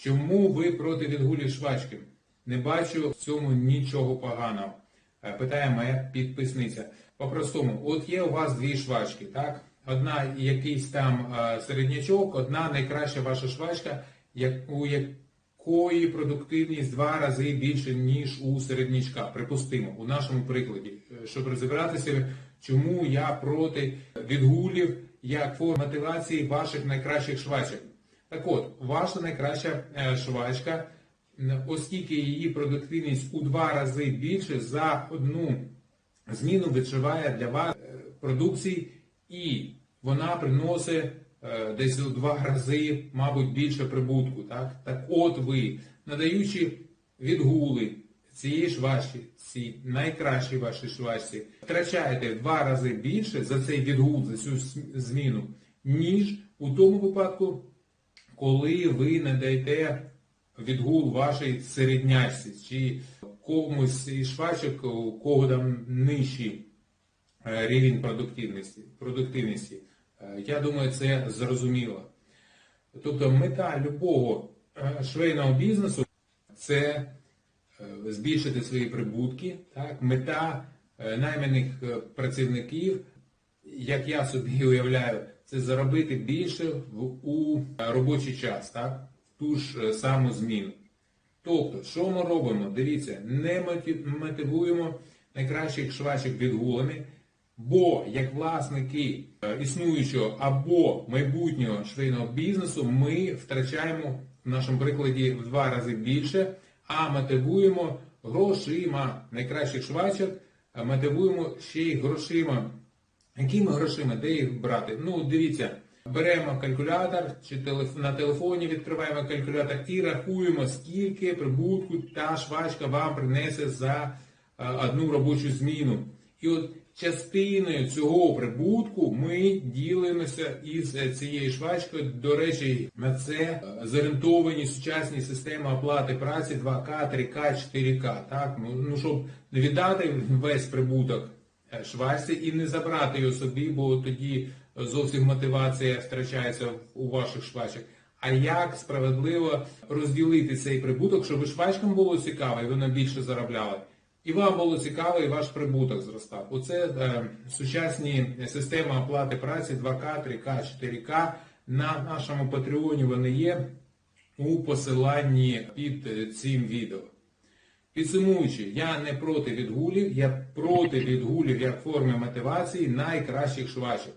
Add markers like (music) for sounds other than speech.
Чому ви проти відгулів швачки? Не бачу в цьому нічого поганого. Е, Питає моя підписниця. По-простому, от є у вас дві швачки, так? Одна якийсь там е, середнячок, одна найкраща ваша швачка, у якої продуктивність два рази більше, ніж у середнячка. Припустимо, у нашому прикладі, Е, щоб розібратися, чому я проти відгулів як форм мотивації ваших найкращих швачок. Так от, ваша найкраща е, швачка, оскільки її продуктивність у два рази більше за одну зміну відшиває для вас е, продукції, і вона приносить е, десь у два рази, мабуть, більше прибутку. Так, так от ви, надаючи відгули цієї швачки, цій найкращій вашій швачці, втрачаєте в два рази більше за цей відгул, за цю зміну, ніж у тому випадку, коли ви не даєте відгул вашій середняшці чи комусь із швачок, у кого там нижчий е, рівень продуктивності. продуктивності. Е, Я думаю, це зрозуміло. Тобто мета любого е, швейного бізнесу це збільшити свої прибутки. Так? Мета найманих працівників, як я собі (laughs) уявляю, це заробити більше в, у робочий час, так? ту ж е, саму зміну. Тобто, що ми робимо? Дивіться, не мотивуємо найкращих швачок відгулами, бо як власники е, існуючого або майбутнього швейного бізнесу ми втрачаємо в нашому прикладі в два рази більше, а мотивуємо грошима найкращих швачок, мотивуємо ще й грошима. Якими грошима? Де їх брати? Ну, дивіться, беремо калькулятор чи на телефоні відкриваємо калькулятор і рахуємо, скільки прибутку та швачка вам принесе за е, одну робочу зміну. І от частиною цього прибутку ми ділимося із е, цією швачкою. До речі, на це е, зорієнтовані сучасні системи оплати праці 2К, 3К, 4К. Так? Ну, ну, щоб віддати весь прибуток е, і не забрати його собі, бо тоді зовсім мотивація втрачається у ваших швачок. А як справедливо розділити цей прибуток, щоб швачкам було цікаво, і вони більше заробляли, і вам було цікаво, і ваш прибуток зростав. Оце е, сучасні системи оплати праці 2К, 3К, 4К. На нашому Патреоні вони є у посиланні під е, цим відео. Підсумуючи, я не проти відгулів, я проти відгулів як форми мотивації найкращих швачок.